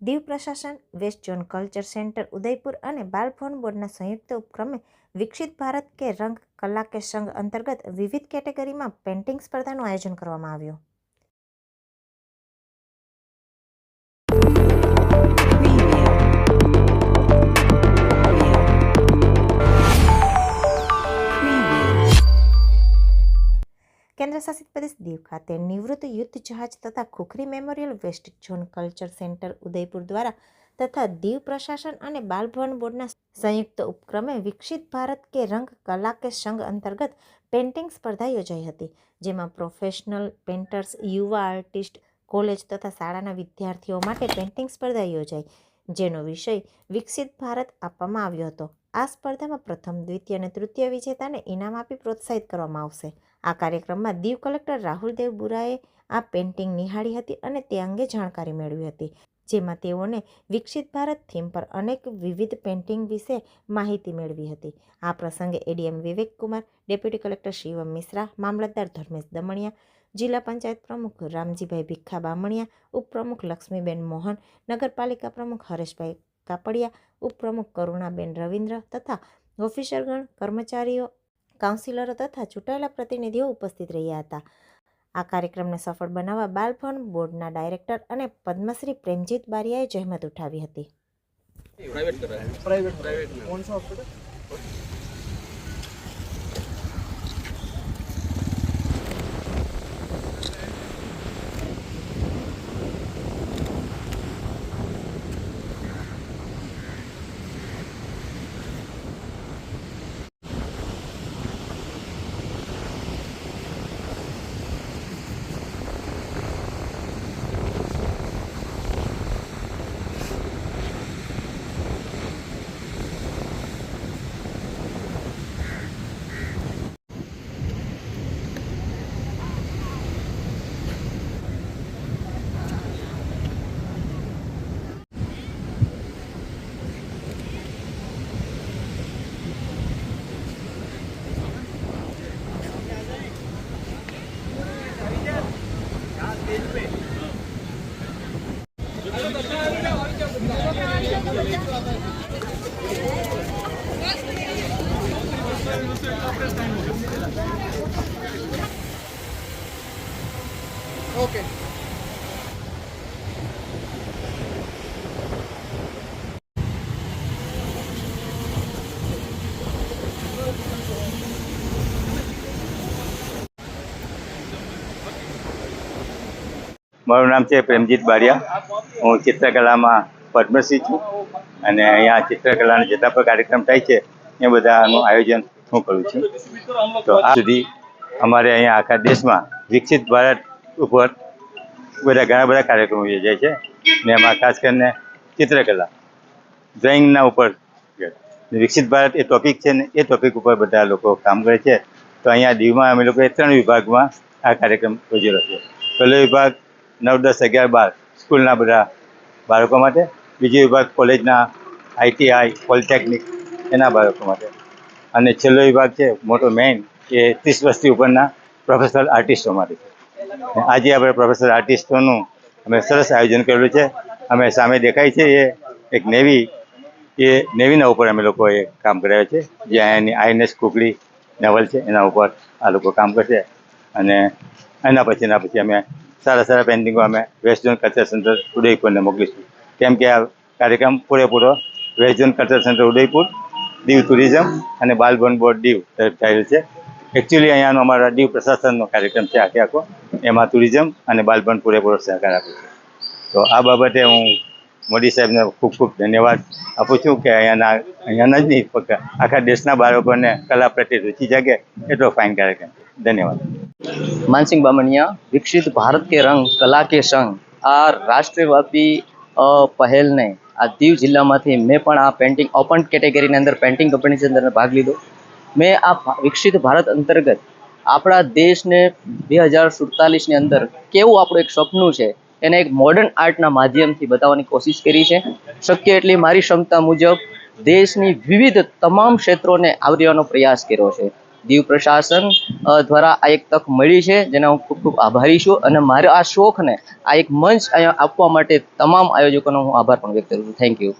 દીવ પ્રશાસન, west zone culture centre, Udaipur અને બાલભવન બોર્ડના સંયુક્ત ઉપક્રમે વિકસિત ભારત કે રંગ કલા કે સંઘ અંતર્ગત વિવિધ કેટેગરીમાં પેઇન્ટિંગ સ્પર્ધાનું આયોજન કરવામાં આવ્યું. કેન્દ્રશાસિત પ્રદેશ દીવ ખાતે નિવૃત્ત યુદ્ધ જહાજ તથા Khukri memorial west zone culture centre Udaipur દ્વારા તથા દીવ પ્રશાસન અને બાલભવન બોર્ડના સંયુક્ત ઉપક્રમે વિકસિત ભારત કે રંગ કલા કે સંઘ અંતર્ગત પેઇન્ટિંગ સ્પર્ધા યોજાઈ હતી, જેમાં પ્રોફેશનલ પેઇન્ટર્સ, યુવા આર્ટિસ્ટ, કોલેજ તથા શાળાના વિદ્યાર્થીઓ માટે પેઇન્ટિંગ સ્પર્ધા યોજાઈ. જેનો વિષય વિકસિત ભારત આપવામાં આવ્યો હતો. આ સ્પર્ધામાં પ્રથમ, દ્વિતીય અને તૃતીય વિજેતાને ઇનામ આપી પ્રોત્સાહિત કરવામાં આવશે. આ કાર્યક્રમમાં દીવ કલેક્ટર રાહુલ દેવ બુરાએ આ પેઇન્ટિંગ નિહાળી હતી અને તે અંગે જાણકારી મેળવી હતી. જેમાં તેઓને વિકસિત ભારત થીમ પર અનેક વિવિધ પેઇન્ટિંગ વિશે માહિતી મેળવી હતી. આ પ્રસંગે ADM Vivek Kumar, deputy collector Shivam Mishra, મામલતદાર ધર્મેશ દમણિયા, જિલ્લા પંચાયત પ્રમુખ રામજીભાઈ ભીખા બામણિયા, ઉપપ્રમુખ લક્ષ્મીબેન મોહન, નગરપાલિકા પ્રમુખ હરેશભાઈ કાપડિયા, ઉપપ્રમુખ કરુણાબેન રવિન્દ્ર તથા ઓફિસરગણ, કર્મચારીઓ, કાઉન્સિલરો તથા ચૂંટાયેલા પ્રતિનિધિઓ ઉપસ્થિત રહ્યા હતા. આ કાર્યક્રમને સફળ બનાવવા બાલભવન બોર્ડના ડાયરેક્ટર અને પદ્મશ્રી પ્રેમજીત બારિયાએ જહેમત ઉઠાવી હતી. પ્રાઇવેટ પ્રાઇવેટ પ્રાઇવેટ કોણ ઓકે મારું નામ છે પ્રેમજીત બારિયા. હું ચિત્રકલામાં પદ્મશ્રી છું અને અહીંયા ચિત્રકલાના જેટલા પણ કાર્યક્રમ થાય છે એ બધાનું આયોજન કરું છું? તો આ સુધી અમારે અહીંયા આખા દેશમાં વિકસિત ભારત ઉપર બધા ઘણા બધા કાર્યક્રમો યોજાય છે ને એમાં ખાસ કરીને ચિત્રકલા, ડ્રોઈંગના ઉપર વિકસિત ભારત એ ટોપિક છે ને એ ટોપિક ઉપર બધા લોકો કામ કરે છે. તો અહીંયા દીવમાં અમે લોકોએ ત્રણ વિભાગમાં આ કાર્યક્રમ યોજેલો છે. પહેલો વિભાગ નવ દસ અગિયાર બાર સ્કૂલના બધા બાળકો માટે. બીજો વિભાગ કોલેજના આઈટીઆઈ, પોલિટેકનિક એના બાળકો માટે. અને છેલ્લો વિભાગ છે મોટો મેઇન એ ત્રીસ વર્ષથી ઉપરના પ્રોફેશનલ આર્ટિસ્ટો માટે આજે આપણે પ્રોફેશનલ આર્ટિસ્ટોનું અમે સરસ આયોજન કરેલું છે. અમે સામે દેખાય છે એ એક નેવી, એ નેવીના ઉપર અમે લોકોએ કામ કરાવ્યું છે. જ્યાં એની આઈએનએસ કુકડી નવલ છે, એના ઉપર આ લોકો કામ કરશે. અને એના પછી એના પછી અમે સારા સારા પેઇન્ટિંગો અમે વેસ્ટ ઝોન કલ્ચર સેન્ટર ઉદયપુરને મોકલીશું. કેમ કે આ કાર્યક્રમ પૂરેપૂરો west zone culture centre Udaipur Diu tourism અને બાલભવન બોર્ડ દીવ તરફ થયેલ છે. એકચ્યુઅલી અહીંયાનો અમારા દીવ પ્રશાસનનો કાર્યક્રમ છે આખે આખો. એમાં ટુરિઝમ અને બાલભવન પૂરેપૂરો સહકાર આપે છે. તો આ બાબતે હું મોદી સાહેબને ખૂબ ખૂબ ધન્યવાદ આપું છું કે અહીંયાના અહીંયાના જ નહીં ફક્ત આખા દેશના બાળકોને કલા પ્રત્યે રુચિ જાગે એટલો ફાઇન કાર્યક્રમ ધન્યવાદ. માનસિંહ બામણિયા, વિકસિત ભારત કે રંગ, કલા કે સંગ આ રાષ્ટ્રવ્યાપી પહેલને આ દીવ જિલ્લામાંથી મેં પણ આ પેન્ટિંગ ઓપન કેટેગરીની અંદર પેન્ટિંગ કોમ્પિટિશન અંદર ભાગ લીધો. મેં આ વિકસિત ભારત અંતર્ગત આપણા દેશને બે હજાર સુડતાલીસની અંદર કેવું આપણું એક સપનું છે, એને એક મોડર્ન આર્ટના માધ્યમથી બતાવવાની કોશિશ કરી છે. શક્ય એટલી મારી ક્ષમતા મુજબ દેશની વિવિધ તમામ ક્ષેત્રોને આવરી પ્રયાસ કર્યો છે. દીવ પ્રશાસન દ્વારા આ એક તક મળી છે, જેના હું ખૂબ ખૂબ આભારી છું અને મારા આ શોખને આ એક મંચ આપવા માટે તમામ આયોજકોનો હું આભાર પણ વ્યક્ત કરું છું. Thank you